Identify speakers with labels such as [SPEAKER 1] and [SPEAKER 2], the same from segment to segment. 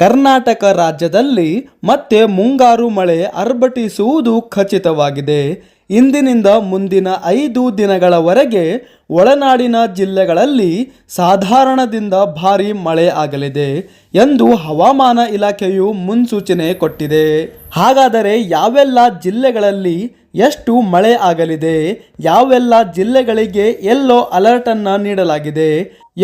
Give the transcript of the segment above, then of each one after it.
[SPEAKER 1] ಕರ್ನಾಟಕ ರಾಜ್ಯದಲ್ಲಿ ಮತ್ತೆ ಮುಂಗಾರು ಮಳೆ ಅರ್ಭಟಿಸುವುದು ಖಚಿತವಾಗಿದೆ. ಇಂದಿನಿಂದ ಮುಂದಿನ ಐದು ದಿನಗಳವರೆಗೆ ಒಳನಾಡಿನ ಜಿಲ್ಲೆಗಳಲ್ಲಿ ಸಾಧಾರಣದಿಂದ ಭಾರಿ ಮಳೆ ಆಗಲಿದೆ ಎಂದು ಹವಾಮಾನ ಇಲಾಖೆಯು ಮುನ್ಸೂಚನೆ ಕೊಟ್ಟಿದೆ. ಹಾಗಾದರೆ ಯಾವೆಲ್ಲ ಜಿಲ್ಲೆಗಳಲ್ಲಿ ಎಷ್ಟು ಮಳೆ ಆಗಲಿದೆ? ಯಾವೆಲ್ಲ ಜಿಲ್ಲೆಗಳಿಗೆ ಎಲ್ಲೋ ಅಲರ್ಟ್ ಅನ್ನ ನೀಡಲಾಗಿದೆ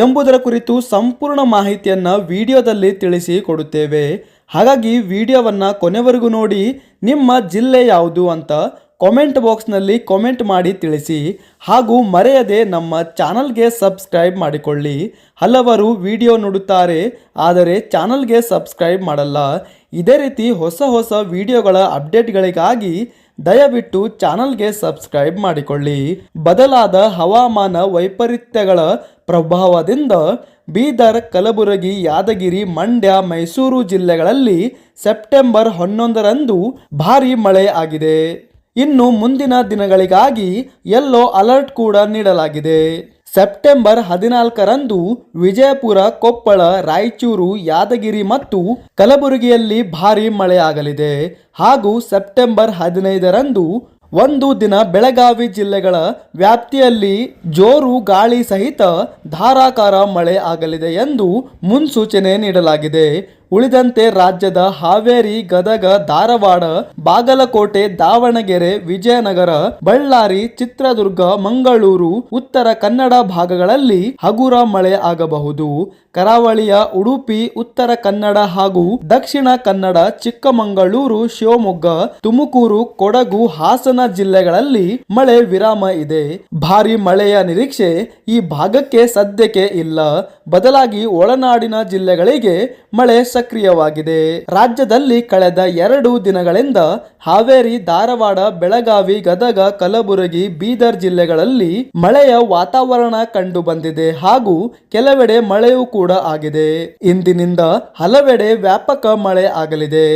[SPEAKER 1] ಎಂಬುದರ ಕುರಿತು ಸಂಪೂರ್ಣ ಮಾಹಿತಿಯನ್ನು ವಿಡಿಯೋದಲ್ಲಿ ತಿಳಿಸಿ ಕೊಡುತ್ತೇವೆ. ಹಾಗಾಗಿ ವಿಡಿಯೋವನ್ನ ಕೊನೆವರೆಗೂ ನೋಡಿ, ನಿಮ್ಮ ಜಿಲ್ಲೆ ಯಾವುದು ಅಂತ ಕಾಮೆಂಟ್ ಬಾಕ್ಸ್ನಲ್ಲಿ ಕಾಮೆಂಟ್ ಮಾಡಿ ತಿಳಿಸಿ. ಹಾಗೂ ಮರೆಯದೆ ನಮ್ಮ ಚಾನಲ್ಗೆ ಸಬ್ಸ್ಕ್ರೈಬ್ ಮಾಡಿಕೊಳ್ಳಿ. ಹಲವರು ವಿಡಿಯೋ ನೋಡುತ್ತಾರೆ, ಆದರೆ ಚಾನಲ್ಗೆ ಸಬ್ಸ್ಕ್ರೈಬ್ ಮಾಡಲ್ಲ. ಇದೇ ರೀತಿ ಹೊಸ ಹೊಸ ವಿಡಿಯೋಗಳ ಅಪ್ಡೇಟ್ಗಳಿಗಾಗಿ ದಯವಿಟ್ಟು ಚಾನಲ್ಗೆ ಸಬ್ಸ್ಕ್ರೈಬ್ ಮಾಡಿಕೊಳ್ಳಿ. ಬದಲಾದ ಹವಾಮಾನ ವೈಪರೀತ್ಯಗಳ ಪ್ರಭಾವದಿಂದ ಬೀದರ್, ಕಲಬುರಗಿ, ಯಾದಗಿರಿ, ಮಂಡ್ಯ, ಮೈಸೂರು ಜಿಲ್ಲೆಗಳಲ್ಲಿ ಸೆಪ್ಟೆಂಬರ್ ಹನ್ನೊಂದರಂದು ಭಾರಿ ಮಳೆ ಆಗಿದೆ. ಇನ್ನು ಮುಂದಿನ ದಿನಗಳಿಗಾಗಿ ಎಲ್ಲೋ ಅಲರ್ಟ್ ಕೂಡ ನೀಡಲಾಗಿದೆ. ಸೆಪ್ಟೆಂಬರ್ ಹದಿನಾಲ್ಕರಂದು ವಿಜಯಪುರ, ಕೊಪ್ಪಳ, ರಾಯಚೂರು, ಯಾದಗಿರಿ ಮತ್ತು ಕಲಬುರಗಿಯಲ್ಲಿ ಭಾರಿ ಮಳೆಯಾಗಲಿದೆ. ಹಾಗೂ ಸೆಪ್ಟೆಂಬರ್ ಹದಿನೈದರಂದು ಒಂದು ದಿನ ಬೆಳಗಾವಿ ಜಿಲ್ಲೆಗಳ ವ್ಯಾಪ್ತಿಯಲ್ಲಿ ಜೋರು ಗಾಳಿ ಸಹಿತ ಧಾರಾಕಾರ ಮಳೆ ಆಗಲಿದೆ ಎಂದು ಮುನ್ಸೂಚನೆ ನೀಡಲಾಗಿದೆ. ಉಳಿದಂತೆ ರಾಜ್ಯದ ಹಾವೇರಿ, ಗದಗ, ಧಾರವಾಡ, ಬಾಗಲಕೋಟೆ, ದಾವಣಗೆರೆ, ವಿಜಯನಗರ, ಬಳ್ಳಾರಿ, ಚಿತ್ರದುರ್ಗ, ಮಂಗಳೂರು, ಉತ್ತರ ಕನ್ನಡ ಭಾಗಗಳಲ್ಲಿ ಹಗುರ ಮಳೆ ಆಗಬಹುದು. ಕರಾವಳಿಯ ಉಡುಪಿ, ಉತ್ತರ ಕನ್ನಡ ಹಾಗೂ ದಕ್ಷಿಣ ಕನ್ನಡ, ಚಿಕ್ಕಮಗಳೂರು, ಶಿವಮೊಗ್ಗ, ತುಮಕೂರು, ಕೊಡಗು, ಹಾಸನ ಜಿಲ್ಲೆಗಳಲ್ಲಿ ಮಳೆ ವಿರಾಮ ಇದೆ. ಭಾರಿ ಮಳೆಯ ನಿರೀಕ್ಷೆ ಈ ಭಾಗಕ್ಕೆ ಸದ್ಯಕ್ಕೆ ಇಲ್ಲ. ಬದಲಾಗಿ ಒಳನಾಡಿನ ಜಿಲ್ಲೆಗಳಿಗೆ ಮಳೆ ಸಕ್ರಿಯವಾಗಿದೆ. ರಾಜ್ಯದಲ್ಲಿ ಕಳೆದ ಎರಡು ದಿನಗಳಿಂದ ಹಾವೇರಿ, ಧಾರವಾಡ, ಬೆಳಗಾವಿ, ಗದಗ, ಕಲಬುರಗಿ, ಬೀದರ್ ಜಿಲ್ಲೆಗಳಲ್ಲಿ ಮಳೆಯ ವಾತಾವರಣ ಕಂಡು ಬಂದಿದೆ ಹಾಗೂ ಕೆಲವೆಡೆ ಮಳೆಯೂ ಕೂಡ ಆಗಿದೆ. ಇಂದಿನಿಂದ ಹಲವೆಡೆ ವ್ಯಾಪಕ ಮಳೆ ಆಗಲಿದೆ.